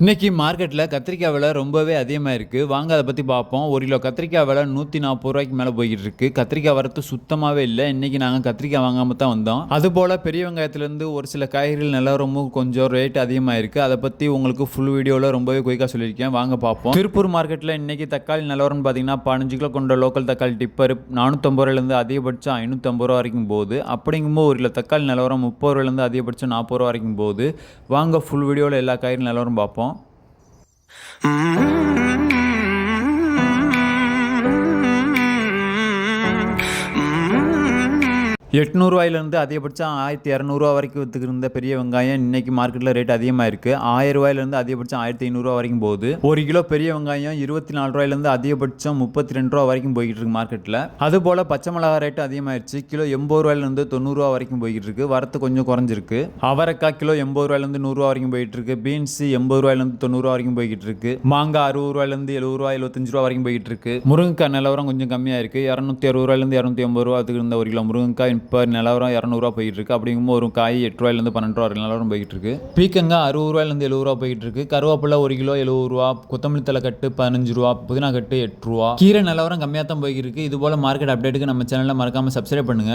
இன்றைக்கி மார்க்கெட்டில் கத்திரிக்காய் விலை ரொம்பவே அதிகமாக இருக்குது வாங்க அதை பற்றி பார்ப்போம். ஒரு கிலோ கத்திரிக்காய் விலை நூற்றி நாற்பது ரூபாய்க்கு மேலே போய்கிட்டு இருக்குது கத்திரிக்காய் வரத்து சுத்தமாகவே இல்லை. இன்றைக்கி நாங்கள் கத்திரிக்காய் வாங்காமல் தான் வந்தோம். அதுபோல் பெரிய வெங்காயத்துலேருந்து ஒரு சில காய்கறிகள் நிலவரமும் கொஞ்சம் ரேட் அதிகமாக இருக்குது அதை பற்றி உங்களுக்கு ஃபுல் வீடியோவில் ரொம்பவே குயிக்காக சொல்லியிருக்கேன். வாங்க பார்ப்போம். திருப்பூர் மார்க்கெட்டில் இன்றைக்கி தக்காளி நிலவரம்னு பார்த்தீங்கன்னா பதினஞ்சு கிலோ கொண்ட லோக்கல் தக்காளி டிப்பர் நானூற்றம்பது ரூபாயிலேருந்து அதிகபட்சம் ஐநூற்றம்பது ரூபா வரைக்கும் போகுது. அப்படிங்கும்போது ஒரு கிலோ தக்காளி நிலவரம் முப்பது ரூபாயிலேருந்து அதிகபட்சம் நாற்பது ரூபா வரைக்கும் போகுது. வாங்க ஃபுல் வீடியோவில் எல்லா காய்கறி நிலவரம் பார்ப்போம். Mm-hmm. எட்நூறுவாயிலேருந்து அதிகபட்சம் ஆயிரத்தி இரநூறுவா வரைக்கும் விற்றுக்கிருந்த பெரிய வெங்காயம் இன்னைக்கு மார்க்கெட்டில் ரேட் அதிகமாக இருக்குது ஆயிரம் ரூபாயிலேருந்து அதிகபட்சம் ஆயிரத்தி ஐநூறுரூவா வரைக்கும் போகுது. ஒரு கிலோ பெரிய வெங்காயம் இருபத்தி நாலு ரூபாயிலேருந்து அதிகபட்சம் முப்பத்தி ரெண்டு ரூபா வரைக்கும் போய்கிட்டு இருக்கு மார்க்கெட்டில் அதுபோல் பச்சை மிளகா ரேட்டு அதிகமாகிடுச்சு கிலோ எண்பது ரூபாயிலேருந்து தொண்ணூறுரூவா வரைக்கும் போய்கிட்டு இருக்கு. வரத்து கொஞ்சம் குறைஞ்சிருக்கு. அவரைக்காய் கிலோ எண்பது ரூபாயிலேருந்து நூறுரூவா வரைக்கும் போயிட்டு இருக்கு. பீன்ஸ் எண்பது ரூபாயிலேருந்து தொண்ணூறுரூவா வரைக்கும் போய்கிட்டு இருக்கு. மாங்காய் அறுபது ரூபாயிலேருந்து எழுபது ரூபா எழுபத்தஞ்சு ரூபா வரைக்கும் போய்கிட்டு இருக்கு. முருங்கைக்காய் நிலவரம் கொஞ்சம் கம்மியாக இருக்கு இரநூத்தி அறுபது ரூபாயிலேருந்து இரநூத்தி ஐம்பது ரூபா இருந்த ஒரு கிலோ முருங்கைக்காய் இப்போ நிலவரம் இரநூறுவா போயிட்டு இருக்கு அப்படிங்கும்போது ஒரு காய் எட்டு ரூபாயிலேருந்து பன்னெண்டு ரூபா நிலவரம் போயிட்டு இருக்கு பீக்கங்காய் அறுபது ரூபாயிலேருந்து எழுபது ரூபா போயிட்டு இருக்கு கருவேப்பிலை ஒரு கிலோ எழுபது ரூபா கொத்தமல்லி தலை கட்டு பதினஞ்சு ரூபா புதினா கட்டு எட்டு ரூபா கீரை நிலவரம் கம்மியாக தான் போயிருக்கு. இது போல மார்க்கெட் அப்டேட்டுக்கு நம்ம சேனலில் மறக்காம சப்ஸ்கிரைப் பண்ணுங்க.